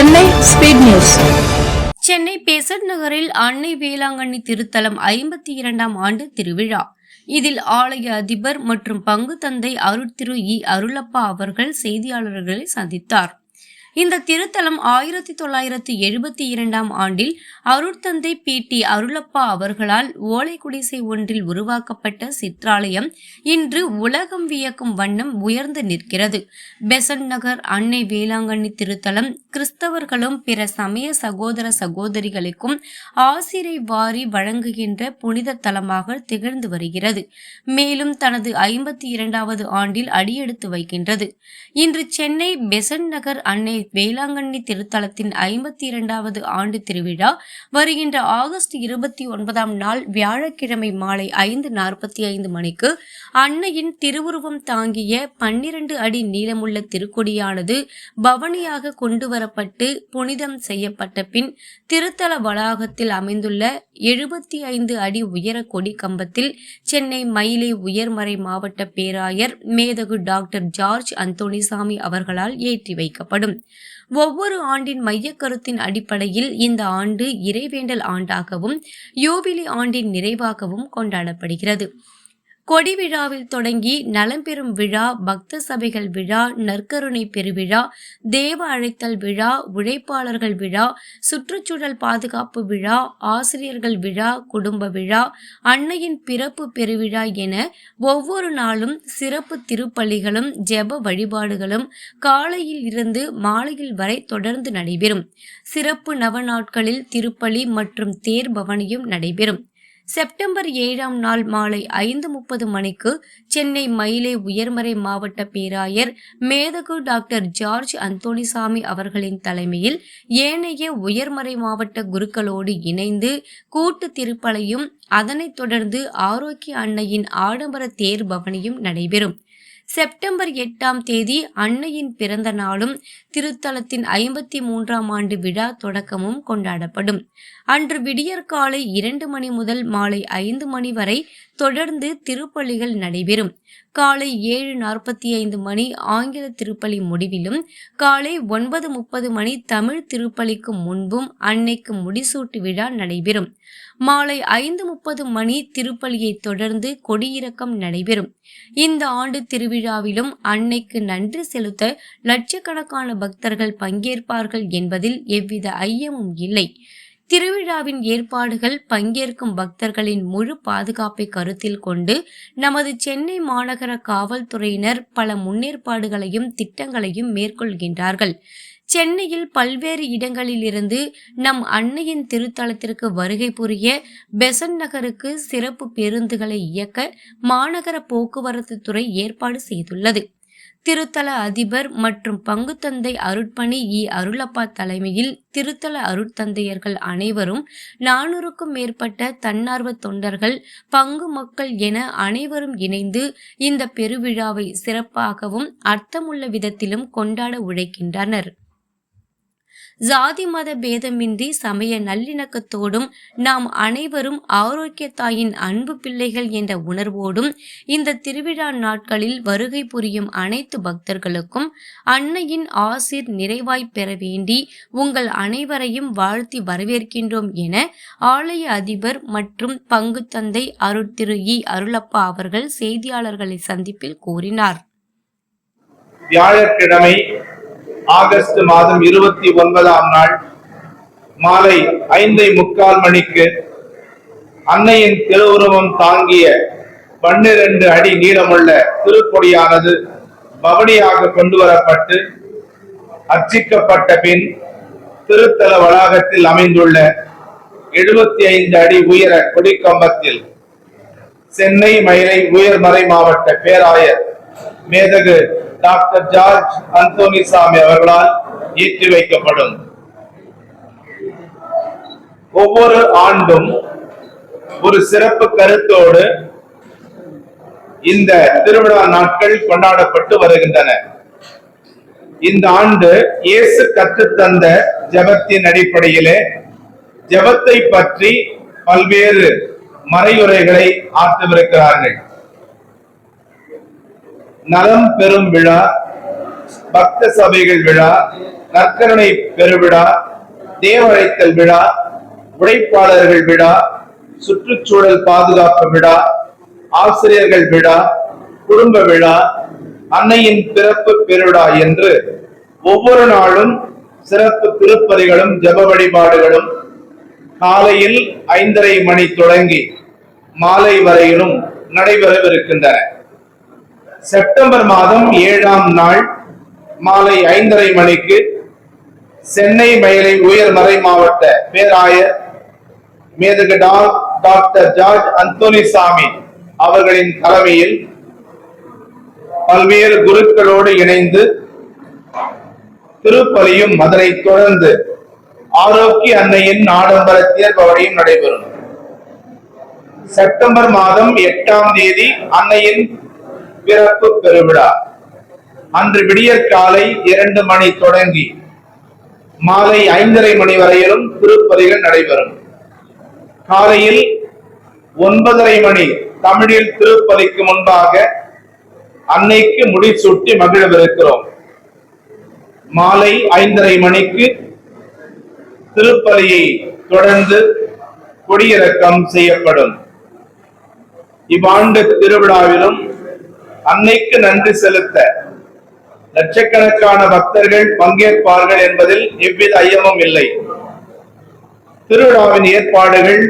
Chennai speed news. Chennai Besant நகரில் அன்னை வேளாங்கண்ணி திருத்தலம் ஐம்பத்தி இரண்டாம் ஆண்டு திருவிழா. இதில் ஆலய அதிபர் மற்றும் பங்கு தந்தை அருட்திரு இ அருளப்பா அவர்கள் செய்தியாளர்களை சந்தித்தார். இந்த திருத்தலம் ஆயிரத்தி தொள்ளாயிரத்தி எழுபத்தி இரண்டாம் ஆண்டில் அருட்தந்தை பி. டி. அருளப்பா அவர்களால் ஓலை குடிசை ஒன்றில் உருவாக்கப்பட்ட சிற்றாலயம் இன்று உலகம் வியக்கும் வண்ணம் உயர்ந்து நிற்கிறது. பெசன்ட் நகர் அன்னை வேளாங்கண்ணி திருத்தலம் கிறிஸ்தவர்களும் பிற சமய சகோதர சகோதரிகளுக்கும் ஆசிரை வாரி வழங்குகின்ற புனித தலமாக திகழ்ந்து வருகிறது. மேலும் தனது ஐம்பத்தி இரண்டாவது ஆண்டில் அடியெடுத்து வைக்கின்றது. இன்று சென்னை பெசன் நகர் அன்னை வேளாங்கண்ணி திருத்தலத்தின் ஐம்பத்தி இரண்டாவது ஆண்டு திருவிழா வருகின்ற ஆகஸ்ட் இருபத்தி ஒன்பதாம் நாள் வியாழக்கிழமை மாலை ஐந்து நாற்பத்தி ஐந்து மணிக்கு அன்னையின் திருவுருவம் தாங்கிய பன்னிரண்டு அடி நீளமுள்ள திருக்கொடியானது பவனியாக கொண்டு வரப்பட்டு புனிதம் செய்யப்பட்ட பின் திருத்தல வளாகத்தில் அமைந்துள்ள எழுபத்தி ஐந்து அடி உயர கொடி கம்பத்தில் சென்னை மயிலை உயர்மறை மாவட்ட பேராயர் மேதகு டாக்டர் ஜார்ஜ் அந்தோணிசாமி அவர்களால் ஏற்றி வைக்கப்படும். ஒவ்வொரு ஆண்டின் மையக்கருத்தின் அடிப்படையில் இந்த ஆண்டு இறைவேண்டல் ஆண்டாகவும் யூபிலி ஆண்டின் நிறைவாகவும் கொண்டாடப்படுகிறது. கொடி விழாவில் தொடங்கி நலம் பெறும் விழா பக்த சபைகள் விழா நற்கருணை பெருவிழா தேவ அழைத்தல் விழா உழைப்பாளர்கள் விழா சுற்றுச்சூழல் பாதுகாப்பு விழா ஆசிரியர்கள் விழா குடும்ப விழா அன்னையின் பிறப்பு பெருவிழா என ஒவ்வொரு நாளும் சிறப்பு திருப்பள்ளிகளும் ஜெப வழிபாடுகளும் காலையில் இருந்து மாலையில் வரை தொடர்ந்து நடைபெறும். சிறப்பு நவ நாட்களில் திருப்பலி மற்றும் தேர் பவனியும் நடைபெறும். செப்டம்பர் ஏழாம் நாள் மாலை ஐந்து முப்பது மணிக்கு சென்னை மயிலை உயர்மறை மாவட்ட பேராயர் மேதகு டாக்டர் ஜார்ஜ் அந்தோணிசாமி அவர்களின் தலைமையில் ஏனைய உயர்மறை மாவட்ட குருக்களோடு இணைந்து கூட்டு திருப்பலையும் அதனைத் தொடர்ந்து ஆரோக்கிய அன்னையின் ஆடம்பர தேர் பவனியும் நடைபெறும். செப்டம்பர் எட்டாம் தேதி அன்னையின் பிறந்த நாளும் திருத்தலத்தின் ஐம்பத்தி மூன்றாம் ஆண்டு விழா தொடக்கமும் கொண்டாடப்படும். அன்று விடியற்காலை இரண்டு மணி முதல் மாலை ஐந்து மணி வரை தொடர்ந்து திருப்பலிகள் நடைபெறும். காலை ஏழு நாற்பத்தி ஐந்து மணி ஆங்கில திருப்பலி முடிவிலும் காலை ஒன்பது முப்பது மணி தமிழ் திருப்பலிக்கு முன்பும் அன்னைக்கு முடிசூட்டு விழா நடைபெறும். மாலை ஐந்து முப்பது மணி திருப்பலியை தொடர்ந்து கொடியிறக்கம் நடைபெறும். இந்த ஆண்டு திருவிழாவிலும் அன்னைக்கு நன்றி செலுத்த லட்சக்கணக்கான பக்தர்கள் பங்கேற்பார்கள் என்பதில் எவ்வித ஐயமும் இல்லை. திருவிழாவின் ஏற்பாடுகள் பங்கேற்கும் பக்தர்களின் முழு பாதுகாப்பை கருத்தில் கொண்டு நமது சென்னை மாநகர காவல்துறையினர் பல முன்னேற்பாடுகளையும் திட்டங்களையும் மேற்கொள்கின்றார்கள். சென்னையில் பல்வேறு இடங்களிலிருந்து நம் அன்னையின் திருத்தலத்திற்கு வருகை புரிய பெசன் நகருக்கு சிறப்பு பேருந்துகளை இயக்க மாநகர போக்குவரத்து துறை ஏற்பாடு செய்துள்ளது. திருத்தல அதிபர் மற்றும் பங்குத்தந்தை அருட்பணி இ. அருளப்பா தலைமையில் திருத்தல அருட்தந்தையர்கள் அனைவரும் நானூறுக்கும் மேற்பட்ட தன்னார்வ தொண்டர்கள் பங்கு மக்கள் என அனைவரும் இணைந்து இந்த பெருவிழாவை சிறப்பாகவும் அர்த்தமுள்ள விதத்திலும் கொண்டாட உழைக்கின்றனர். ஜாதி மத பேதமின்றி சமய நல்லிணக்கத்தோடும் நாம் அனைவரும் ஆரோக்கிய தாயின் அன்பு பிள்ளைகள் என்ற உணர்வோடும் இந்த திருவிழா நாட்களில் வருகை புரியும் அனைத்து பக்தர்களுக்கும் அன்னையின் ஆசிர் நிறைவாய் பெற வேண்டி உங்கள் அனைவரையும் வாழ்த்தி வரவேற்கின்றோம் என ஆலய அதிபர் மற்றும் பங்கு தந்தை அருட்திரு இ அருளப்பா அவர்கள் செய்தியாளர்களை சந்திப்பில் கூறினார். வியாழக்கிழமை ஆகஸ்ட் மாதம் இருபத்தி ஒன்பதாம் நாள் மாலை ஐந்தை முக்கால் மணிக்கு அன்னையின் திருவுருவம் தாங்கிய பன்னிரண்டு அடி நீளமுள்ள திருக்கொடியானது பவனியாக கொண்டு வரப்பட்டு அர்ச்சிக்கப்பட்ட பின் திருத்தல வளாகத்தில் அமைந்துள்ள எழுபத்தி ஐந்து அடி உயர கொடிக்கம்பத்தில் சென்னை மயிலை உயர்மறை மாவட்ட பேராயர் மேதகு டாக்டர் ஜார்ஜ் அந்தோனிசாமி அவர்களால் ஏற்றி வைக்கப்படும். ஒவ்வொரு ஆண்டும் ஒரு சிறப்பு கருத்தோடு இந்த திருவிழா நாட்கள் கொண்டாடப்பட்டு வருகின்றன. இந்த ஆண்டு இயேசு கற்றுத்தந்த ஜபத்தின் அடிப்படையிலே ஜபத்தை பற்றி பல்வேறு மறையுரைகளை ஆற்றவிருக்கிறார்கள். நலம் பெறும் விழா பக்த சபைகள் விழா நற்கருணை பெருவிழா தேவழைத்தல் விழா உழைப்பாளர்கள் விழா சுற்றுச்சூழல் பாதுகாப்பு விழா ஆசிரியர்கள் விழா குடும்ப விழா அன்னையின் பிறப்பு பெருவிழா என்று ஒவ்வொரு நாளும் சிறப்பு திருப்பதிகளும் ஜெப வழிபாடுகளும் காலையில் ஐந்தரை மணி தொடங்கி மாலை வரையிலும் நடைபெறவிருக்கின்றன. செப்டம்பர் மாதம் ஏழாம் நாள் மாலை ஐந்தரை மணிக்கு சென்னை மயிலை உயர்மறை மாவட்ட பேராயர் மேதகு டாக்டர் ஜார்ஜ் அந்தோனிசாமி அவர்களின் தலைமையில் பல்வேறு குருக்களோடு இணைந்து திருப்பலியும் மதுரை தொடர்ந்து ஆரோக்கிய அன்னையின் ஆடம்பர தேர்பவழியும் நடைபெறும். செப்டம்பர் மாதம் எட்டாம் தேதி அன்னையின் பிறப்பு பெருவிழா. அன்று விடியற்காலை இரண்டு மணி தொடங்கி மாலை ஐந்தரை மணி வரையிலும் திருப்பதிகள் நடைபெறும். காலையில் ஒன்பதரை மணி தமிழில் திருப்பதிக்கு முன்பாக அன்னைக்கு முடிசூட்டி மகிழவிருக்கிறோம். மாலை ஐந்தரை மணிக்கு திருப்பதியை தொடர்ந்து கொடியிறக்கம் செய்யப்படும். இவ்வாண்டு திருவிழாவிலும் அன்னைக்கு நன்றி செலுத்த லட்சக்கணக்கான பக்தர்கள் பங்கேற்பார்கள் என்பதில் எவ்வித ஐயமும் இல்லை. திருவிழாவின் ஏற்பாடுகள்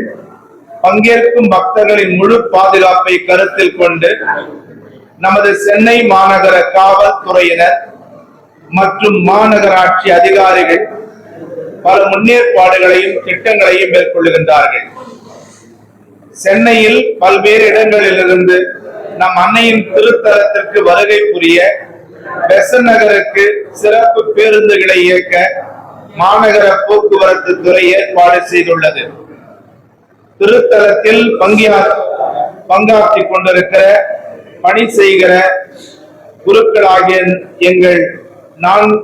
பங்கேற்கும் பக்தர்களின் முழு பாதுகாப்பை கருத்தில் கொண்டு நமது சென்னை மாநகர காவல்துறையினர் மற்றும் மாநகராட்சி அதிகாரிகள் பல முன்னேற்பாடுகளையும் திட்டங்களையும் மேற்கொள்ளுகின்றார்கள் சென்னையில் பல்வேறு இடங்களிலிருந்து நம் அன்னையின் திருத்தலத்திற்கு வருகை புரிய பெசன் நகருக்கு சிறப்பு பேருந்துகளை இயக்க மாநகர போக்குவரத்து துறை ஏற்பாடு செய்துள்ளது. திருத்தலத்தில் பங்கியா பங்காற்றிக் கொண்டிருக்கிற பணி செய்கிற குருக்களாகிய எங்கள்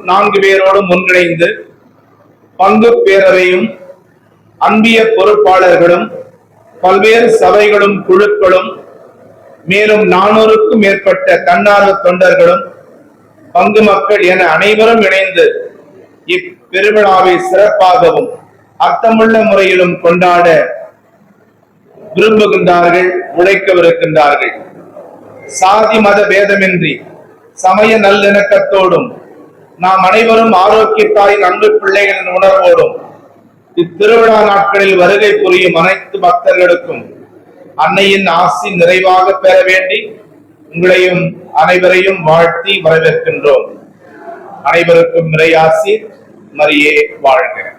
நான்கு பேரோடும் ஒன்றிணைந்து பங்கு பேரவையும் அன்பிய பொறுப்பாளர்களும் பல்வேறு சபைகளும் குழுக்களும் மேலும் நானூறுக்கும் மேற்பட்ட தன்னார்வ தொண்டர்களும் பங்கு மக்கள் என அனைவரும் இணைந்து இப்பெருவிழாவை சிறப்பாகவும் அர்த்தமுள்ள முறையிலும் கொண்டாட விரும்புகின்றார்கள் உழைக்கவிருக்கின்றார்கள். சாதி மத பேதமின்றி சமய நல்லிணக்கத்தோடும் நாம் அனைவரும் ஆரோக்கியத்தாயின் அன்பு பிள்ளைகளின் உணர்வோடும் இத்திருவிழா நாட்களில் வருகை புரியும் அனைத்து பக்தர்களுக்கும் அன்னையின் ஆசி நிறைவாக பெற வேண்டி உங்களையும் அனைவரையும் வாழ்த்தி வரவேற்கின்றோம். அனைவருக்கும் நிறையாசி மரியே வாழ்க.